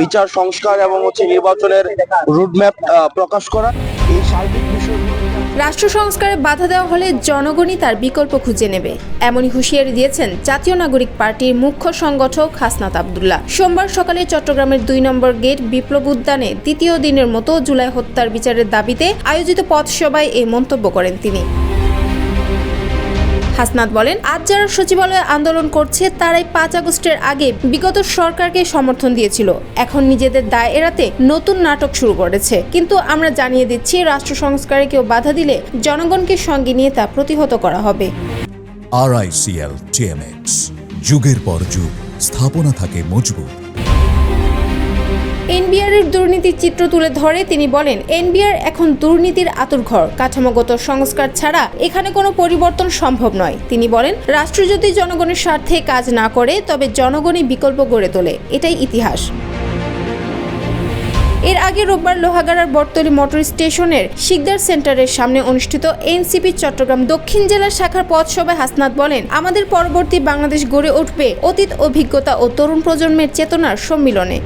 বিচার, সংস্কার এবং হচ্ছে নির্বাচনের রুটম্যাপ প্রকাশ করা। এই সার্বিক বিষয় রাষ্ট্র সংস্কারে বাধা দেওয়া হলে জনগণই তার বিকল্প খুঁজে নেবে। এমনই হুঁশিয়ারি দিয়েছেন জাতীয় নাগরিক পার্টির মুখ্য সংগঠক হাসনাত আবদুল্লাহ। সোমবার সকালে চট্টগ্রামের দুই নম্বর গেট বিপ্লব উদ্যানে দ্বিতীয় দিনের মতো জুলাই হত্যার বিচারের দাবিতে আয়োজিত পথসভায় এই মন্তব্য করেন তিনি। হাসনাত বলেন, আজ যারা সচিবালয়ে আন্দোলন করছে, তারাই পাঁচ আগস্টের আগে বিগত সরকারকে সমর্থন দিয়েছিল। এখন নিজেদের দায় এড়াতে নতুন নাটক শুরু করেছে। কিন্তু আমরা জানিয়ে দিচ্ছি, রাষ্ট্র সংস্কারে কেউ বাধা দিলে জনগণকে সঙ্গে নিয়ে তা প্রতিহত করা হবে। আরআইসিএল টিএমএক্স যুগের পর যুগ, স্থাপনা থাকে মজবুত। এনবিআর এর দুর্নীতির চিত্র তুলে ধরে, তিনি বলেন, এনবিআর এখন দুর্নীতির আতুরঘর কাঠামোগত সংস্কার ছাড়া এখানে কোনো পরিবর্তন সম্ভব নয়। তিনি বলেন রাষ্ট্র যদি জনগণের স্বার্থে কাজ না করে, তবে জনগণই বিকল্প গড়ে তোলে। এটাই ইতিহাস। এর আগে রোববার লোহাগাড়ার বটতলী মোটর স্টেশনের শিকদার সেন্টারের সামনে অনুষ্ঠিত এনসিপি চট্টগ্রাম দক্ষিণ জেলার শাখার পথসভায় হাসনাত বলেন, আমাদের পরবর্তী বাংলাদেশ গড়ে উঠবে অতীত অভিজ্ঞতা ও তরুণ প্রজন্মের চেতনার সম্মিলনে।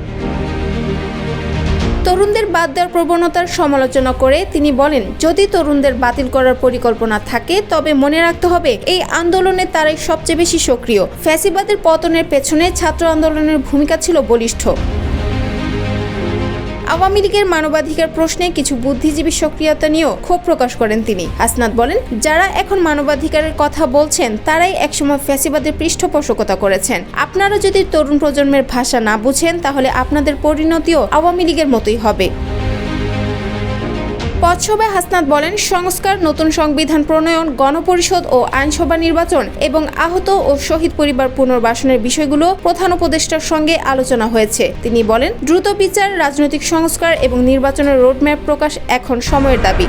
তরুণদের বাদ দেওয়ার প্রবণতার সমালোচনা করে তিনি বলেন, যদি তরুণদের বাতিল করার পরিকল্পনা থাকে, তবে মনে রাখতে হবে এই আন্দোলনে তারাই সবচেয়ে বেশি সক্রিয়। ফ্যাসিবাদের পতনের পেছনে ছাত্র আন্দোলনের ভূমিকা ছিল বলিষ্ঠ। আওয়ামী লীগের মানবাধিকার প্রশ্নে কিছু বুদ্ধিজীবী সক্রিয়তা নিয়েও ক্ষোভ প্রকাশ করেন তিনি। হাসনাত বলেন, যারা এখন মানবাধিকারের কথা বলছেন, তারাই একসময় ফ্যাসিবাদের পৃষ্ঠপোষকতা করেছেন। আপনারা যদি তরুণ প্রজন্মের ভাষা না বুঝেন, তাহলে আপনাদের পরিণতিও আওয়ামী লীগের মতোই হবে। পথসভায় হাসনাত বলেন, সংস্কার, নতুন সংবিধান প্রণয়ন, গণপরিষদ ও আইনসভা নির্বাচন এবং আহত ও শহীদ পরিবার পুনর্বাসনের বিষয়গুলো প্রধান উপদেষ্টার সঙ্গে আলোচনা হয়েছে। তিনি বলেন, দ্রুত বিচার, রাজনৈতিক সংস্কার এবং নির্বাচনের রোডম্যাপ প্রকাশ এখন সময়ের দাবি।